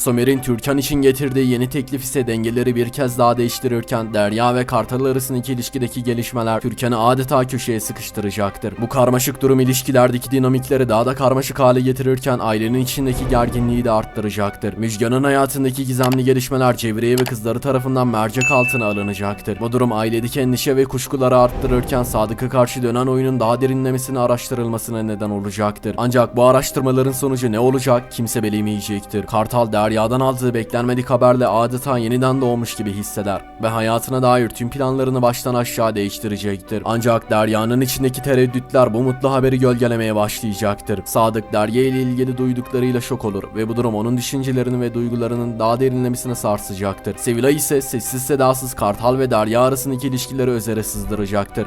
Somer'in Türkan için getirdiği yeni teklif ise dengeleri bir kez daha değiştirirken Derya ve Kartal arasındaki ilişkideki gelişmeler Türkan'ı adeta köşeye sıkıştıracaktır. Bu karmaşık durum ilişkilerdeki dinamikleri daha da karmaşık hale getirirken ailenin içindeki gerginliği de arttıracaktır. Müjgan'ın hayatındaki gizemli gelişmeler Cevriye ve kızları tarafından mercek altına alınacaktır. Bu durum ailedeki endişe ve kuşkuları arttırırken Sadık'a karşı dönen oyunun daha derinlemesine araştırılmasına neden olacaktır. Ancak bu araştırmaların sonucu ne olacak kimse bilemeyecektir. Kartal Derya'dan aldığı beklenmedik haberle adeta yeniden doğmuş gibi hisseder ve hayatına dair tüm planlarını baştan aşağı değiştirecektir. Ancak Derya'nın içindeki tereddütler bu mutlu haberi gölgelemeye başlayacaktır. Sadık Derya ile ilgili duyduklarıyla şok olur ve bu durum onun düşüncelerini ve duygularının daha derinlemesine sarsacaktır. Sevilay ise sessiz sedasız Kartal ve Derya arasındaki ilişkileri özere sızdıracaktır.